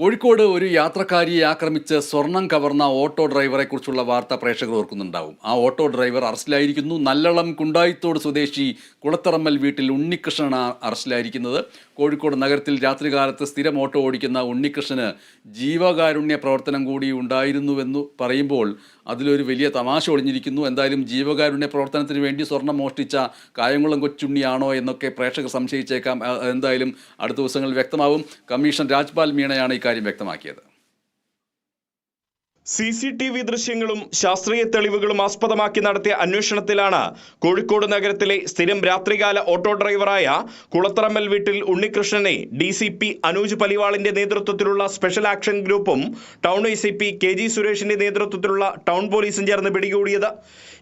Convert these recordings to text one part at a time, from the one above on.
കോഴിക്കോട് ഒരു യാത്രക്കാരിയെ ആക്രമിച്ച് സ്വർണം കവർന്ന ഓട്ടോ ഡ്രൈവറെ കുറിച്ചുള്ള വാർത്ത പ്രേക്ഷകർ ഓർക്കുന്നുണ്ടാവും. ആ ഓട്ടോ ഡ്രൈവർ അറസ്റ്റിലായിരിക്കുന്നു. നല്ലളം കുണ്ടായിത്തോട് സ്വദേശി കുളത്തറമ്മൽ വീട്ടിൽ ഉണ്ണികൃഷ്ണനാണ് അറസ്റ്റിലായിരിക്കുന്നത്. കോഴിക്കോട് നഗരത്തിൽ രാത്രികാലത്ത് സ്ഥിരം ഓട്ടോ ഓടിക്കുന്ന ഉണ്ണികൃഷ്ണന് ജീവകാരുണ്യ പ്രവർത്തനം കൂടി ഉണ്ടായിരുന്നുവെന്ന് പറയുമ്പോൾ അതിലൊരു വലിയ തമാശ ഒളിഞ്ഞിരിക്കുന്നു. എന്തായാലും ജീവകാരുണ്യ പ്രവർത്തനത്തിന് വേണ്ടി സ്വർണം മോഷ്ടിച്ച കായംകുളം കൊച്ചുണ്ണിയാണോ എന്നൊക്കെ പ്രേക്ഷകർ സംശയിച്ചേക്കാം. എന്തായാലും അടുത്ത ദിവസങ്ങളിൽ വ്യക്തമാവും. കമ്മീഷൻ രാജ്പാൽ മീണയാണ് ഇക്കാര്യം വ്യക്തമാക്കിയത്. സി സി ടി വി ദൃശ്യങ്ങളും ശാസ്ത്രീയ തെളിവുകളും ആസ്പദമാക്കി നടത്തിയ അന്വേഷണത്തിലാണ് കോഴിക്കോട് നഗരത്തിലെ സ്ഥിരം രാത്രികാല ഓട്ടോ ഡ്രൈവറായ കുളത്തറമ്മൽ വീട്ടിൽ ഉണ്ണികൃഷ്ണനെ ഡി സി പി അനൂജ് പലിവാളിന്റെ നേതൃത്വത്തിലുള്ള സ്പെഷ്യൽ ആക്ഷൻ ഗ്രൂപ്പും town I C P K G സുരേഷിന്റെ നേതൃത്വത്തിലുള്ള ടൗൺ പോലീസും ചേർന്ന് പിടികൂടിയത്.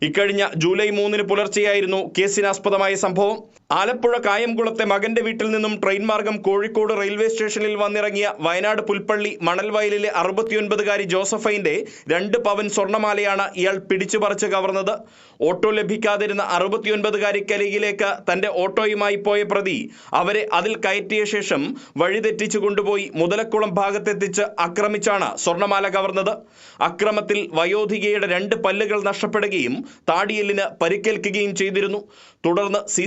ഇക്കഴിഞ്ഞ ജൂലൈ മൂന്നിന് പുലർച്ചെയായിരുന്നു കേസിനാസ്പദമായ സംഭവം. ആലപ്പുഴ കായംകുളത്തെ മകന്റെ വീട്ടിൽ നിന്നും ട്രെയിൻ മാർഗം കോഴിക്കോട് റെയിൽവേ സ്റ്റേഷനിൽ വന്നിറങ്ങിയ വയനാട് പുൽപ്പള്ളി മണൽവയലിലെ അറുപത്തിയൊൻപതുകാരി ജോസഫൈന്റെ രണ്ട് പവൻ സ്വർണമാലയാണ് ഇയാൾ പിടിച്ചു പറിച്ച് കവർന്നത്. ഓട്ടോ ലഭിക്കാതിരുന്ന അറുപത്തിയൊൻപതുകാരിക്കരികിലേക്ക് തന്റെ ഓട്ടോയുമായി പോയ പ്രതി അവരെ അതിൽ കയറ്റിയ ശേഷം വഴിതെറ്റിച്ചു കൊണ്ടുപോയി മുതലക്കുളം ഭാഗത്തെത്തിച്ച് ആക്രമിച്ചാണ് സ്വർണമാല കവർന്നത്. അക്രമത്തിൽ വയോധികയുടെ രണ്ട് പല്ലുകൾ നഷ്ടപ്പെടുകയും താടിയെല്ലിന് പരിക്കേൽക്കുകയും ചെയ്തിരുന്നു. തുടർന്ന് സി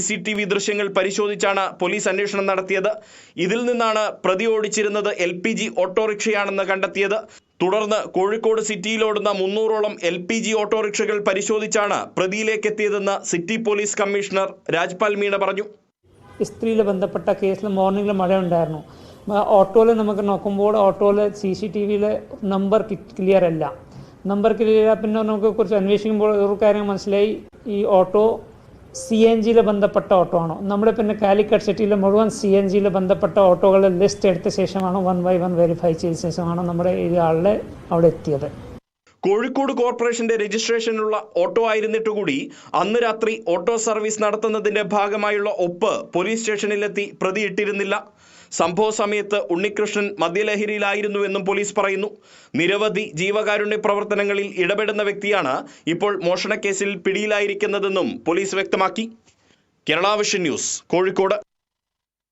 ദൃശ്യങ്ങൾ പരിശോധിച്ചാണ് പോലീസ് അന്വേഷണം നടത്തിയത്. ഇതിൽ നിന്നാണ് പ്രതി ഓടിച്ചിരുന്നത് എൽ പി ജി ഓട്ടോറിക്ഷയാണെന്ന് കണ്ടെത്തിയത്. തുടർന്ന് കോഴിക്കോട് സിറ്റിയിലോടുന്ന മുന്നൂറോളം എൽ പി ജി ഓട്ടോറിക്ഷകൾ പരിശോധിച്ചാണ് പ്രതിയിലേക്ക് എത്തിയതെന്ന് city police commissioner Rajpal Meena പറഞ്ഞു. സ്ത്രീയിൽ ബന്ധപ്പെട്ട കേസിൽ മോർണിംഗിൽ മഴ ഉണ്ടായിരുന്നു ഓട്ടോയിൽ നമുക്ക് നോക്കുമ്പോൾ ഓട്ടോയിൽ സി സി ടി വിയിലെ നമ്പർ ക്ലിയർ അല്ല. നമ്പർ ക്ലിയർ പിന്നെ നമുക്ക് കുറച്ച് അന്വേഷിക്കുമ്പോൾ ഒരു കാര്യം മനസ്സിലായി. ഈ ഓട്ടോ സി എൻ ജിയിൽ ബന്ധപ്പെട്ട ഓട്ടോ ആണോ? നമ്മുടെ പിന്നെ കാലിക്കറ്റ് സിറ്റിയിലെ മുഴുവൻ സി എൻ ജിയിൽ ബന്ധപ്പെട്ട ഓട്ടോകളുടെ ലിസ്റ്റ് എടുത്ത ശേഷമാണ് വൺ ബൈ വൺ വെരിഫൈ ചെയ്ത ശേഷമാണ് നമ്മുടെ ഈ ആളുടെ അവിടെ എത്തിയത്? കോഴിക്കോട് കോർപ്പറേഷന്റെ രജിസ്ട്രേഷനുള്ള ഓട്ടോ ആയിരുന്നിട്ട് കൂടി അന്ന് രാത്രി ഓട്ടോ സർവീസ് നടത്തുന്നതിന്റെ ഭാഗമായുള്ള ഒപ്പ് പോലീസ് സ്റ്റേഷനിലെത്തി പ്രതി ഇട്ടിരുന്നില്ല. സംഭവ സമയത്ത് ഉണ്ണികൃഷ്ണൻ മദ്യലഹരിയിലായിരുന്നുവെന്നും പോലീസ് പറയുന്നു. നിരവധി ജീവകാരുണ്യ പ്രവർത്തനങ്ങളിൽ ഇടപെടുന്ന വ്യക്തിയാണ് ഇപ്പോൾ മോഷണക്കേസിൽ പിടിയിലായിരിക്കുന്നതെന്നും പോലീസ് വ്യക്തമാക്കി. Kerala vision news Kozhikode.